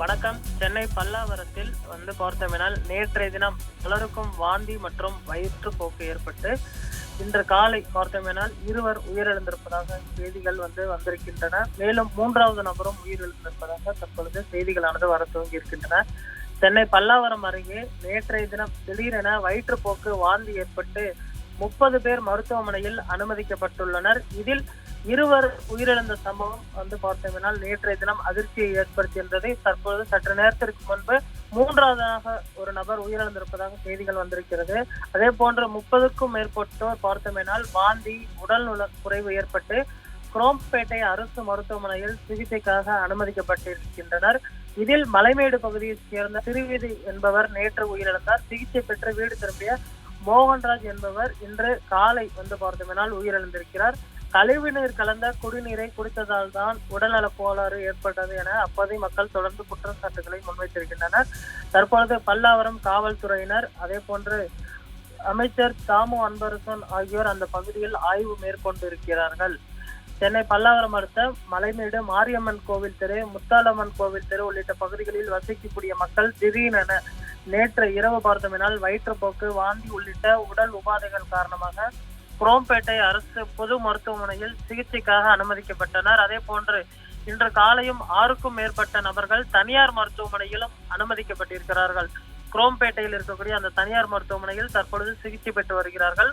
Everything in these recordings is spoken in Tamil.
வணக்கம். சென்னை பல்லாவரத்தில் வந்து பார்த்தோம்னால் நேற்றைய தினம் பலருக்கும் வாந்தி மற்றும் வயிற்றுப்போக்கு ஏற்பட்டு இன்று காலை பார்த்தோமெனால் இருவர் உயிரிழந்திருப்பதாக செய்திகள் வந்து வந்திருக்கின்றன. மேலும் மூன்றாவது நபரும் உயிரிழந்திருப்பதாக தற்பொழுது செய்திகளானது வர துவங்கி இருக்கின்றன. சென்னை பல்லாவரம் அருகே நேற்றைய தினம் திடீரென வயிற்றுப்போக்கு வாந்தி ஏற்பட்டு முப்பது பேர் மருத்துவமனையில் அனுமதிக்கப்பட்டுள்ளனர். இதில் இருவர் உயிரிழந்த சம்பவம் வந்து பார்த்தோம்னால் நேற்றைய தினம் அதிர்ச்சியை ஏற்படுத்தியிருந்ததை தற்பொழுது சற்று நேரத்திற்கு முன்பு மூன்றாவதாக ஒரு நபர் உயிரிழந்திருப்பதாக செய்திகள் வந்திருக்கிறது. அதே போன்று முப்பதுக்கும் மேற்பட்டோர் பார்த்தோமேனால் வாந்தி உடல் நல குறைவு ஏற்பட்டு குரோம்பேட்டை அரசு மருத்துவமனையில் சிகிச்சைக்காக அனுமதிக்கப்பட்டிருக்கின்றனர். இதில் மலைமேடு பகுதியைச் சேர்ந்த திருவிதி என்பவர் நேற்று உயிரிழந்தார். சிகிச்சை பெற்று வீடு திரும்பிய மோகன்ராஜ் என்பவர் இன்று காலை வந்து பார்த்தோமேனால் உயிரிழந்திருக்கிறார். கழிவுநீர் கலந்த குடிநீரை குடித்ததால் தான் உடல்நல கோளாறு ஏற்பட்டது என அப்போதை மக்கள் தொடர்ந்து குற்றச்சாட்டுகளை முன்வைத்திருக்கின்றனர். தற்பொழுது பல்லாவரம் காவல்துறையினர் அதே போன்று அமைச்சர் தாமு அன்பரசன் ஆகியோர் அந்த பகுதியில் ஆய்வு மேற்கொண்டிருக்கிறார்கள். சென்னை பல்லாவரம் அடுத்த மலைமேடு மாரியம்மன் கோவில் தெரு முத்தாலம்மன் கோவில் தெரு உள்ளிட்ட பகுதிகளில் வசிக்கக்கூடிய மக்கள் திடீரென நேற்று இரவு பார்த்தமினால் வயிற்றுப்போக்கு வாந்தி உள்ளிட்ட உடல் உபாதைகள் காரணமாக குரோம்பேட்டை அரசு பொது மருத்துவமனையில் சிகிச்சைக்காக அனுமதிக்கப்பட்டனர். அதே போன்று இன்று காலையும் ஆறுக்கும் மேற்பட்ட நபர்கள் தனியார் மருத்துவமனையிலும் அனுமதிக்கப்பட்டிருக்கிறார்கள். குரோம்பேட்டையில் இருக்கக்கூடிய அந்த தனியார் மருத்துவமனையில் தற்பொழுது சிகிச்சை பெற்று வருகிறார்கள்.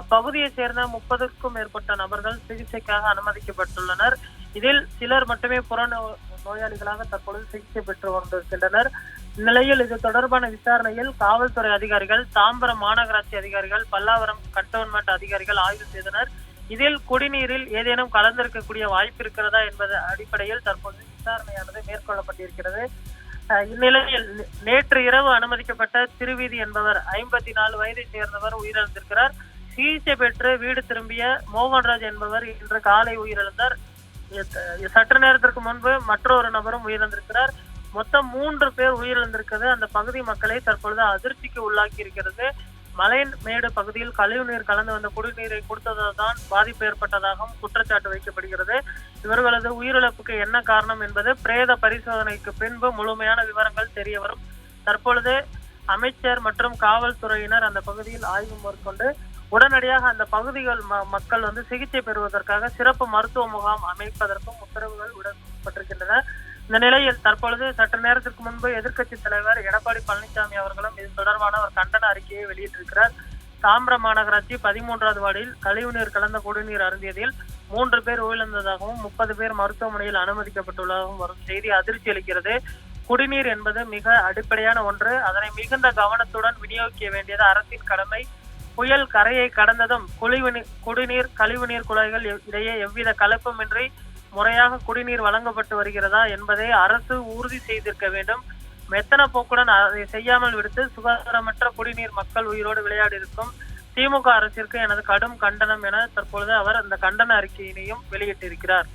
அப்பகுதியை சேர்ந்த முப்பதுக்கும் மேற்பட்ட நபர்கள் சிகிச்சைக்காக அனுமதிக்கப்பட்டுள்ளனர். இதில் சிலர் மட்டுமே புற நோயாளிகளாக தற்பொழுது சிகிச்சை பெற்று வந்திருக்கின்றனர் இந்நிலையில் இது தொடர்பான விசாரணையில் காவல்துறை அதிகாரிகள் தாம்பரம் மாநகராட்சி அதிகாரிகள் பல்லாவரம் கண்டோன்மெண்ட் அதிகாரிகள் ஆய்வு செய்தனர். இதில் குடிநீரில் ஏதேனும் கலந்திருக்கக்கூடிய வாய்ப்பு இருக்கிறதா என்பது அடிப்படையில் தற்போது விசாரணையானது மேற்கொள்ளப்பட்டிருக்கிறது. இந்நிலையில் நே- நேற்று இரவு அனுமதிக்கப்பட்ட திருவீதி என்பவர் ஐம்பத்தி நாலு வயதை சேர்ந்தவர் உயிரிழந்திருக்கிறார். சிகிச்சை பெற்று வீடு திரும்பிய மோகன்ராஜ் என்பவர் இன்று காலை உயிரிழந்தார். சற்று நேரத்திற்கு முன்பு மற்றொரு நபரும் உயிரிழந்திருக்கிறார். மொத்தம் மூன்று பேர் உயிரிழந்திருக்கிறது. அந்த பகுதி மக்களை தற்பொழுது அதிர்ச்சிக்கு உள்ளாக்கி இருக்கிறது மலை மேடு பகுதியில் கழிவுநீர் கலந்து வந்த குடிநீரை கொடுத்ததால் தான் பாதிப்பு ஏற்பட்டதாகவும் குற்றச்சாட்டு வைக்கப்படுகிறது. இவர்களது உயிரிழப்புக்கு என்ன காரணம் என்பது பிரேத பரிசோதனைக்கு பின்பு முழுமையான விவரங்கள் தெரிய வரும். தற்பொழுது அமைச்சர் மற்றும் காவல்துறையினர் அந்த பகுதியில் ஆய்வு மேற்கொண்டு உடனடியாக அந்த பகுதிகள் ம- மக்கள் வந்து சிகிச்சை பெறுவதற்காக சிறப்பு மருத்துவ முகாம் அமைப்பதற்கும் உத்தரவு இந்த நிலையில் தற்பொழுது சற்று நேரத்திற்கு முன்பு எதிர்க்கட்சி தலைவர் எடப்பாடி பழனிசாமி அவர்களும் இது தொடர்பான ஒரு கண்டன அறிக்கையை வெளியிட்டிருக்கிறார். தாம்பரம் மாநகராட்சி பதிமூன்றாவது வார்டில் கழிவுநீர் கலந்த குடிநீர் அருந்தியதில் மூன்று பேர் உயிரிழந்ததாகவும் முப்பது பேர் மருத்துவமனையில் அனுமதிக்கப்பட்டுள்ளதாகவும் வரும் செய்தி அதிர்ச்சி அளிக்கிறது. குடிநீர் என்பது மிக அடிப்படையான ஒன்று. அதனை மிகுந்த கவனத்துடன் விநியோகிக்க வேண்டியது அரசின் கடமை. புயல் கரையை கடந்ததும் குழிவு நீர் குடிநீர் கழிவுநீர் குழாய்கள் இடையே எவ்வித கலப்பமின்றி முறையாக குடிநீர் வழங்கப்பட்டு வருகிறதா என்பதை அரசு உறுதி செய்திருக்க வேண்டும். மெத்தன போக்குடன் அதை செய்யாமல் விடுத்து சுகாதாரமற்ற குடிநீர் மக்கள் உயிரோடு விளையாடி இருக்கும் திமுக அரசிற்கு எனது கடும் கண்டனம் என தற்பொழுது அவர் அந்த கண்டன அறிக்கையினையும் வெளியிட்டிருக்கிறார்.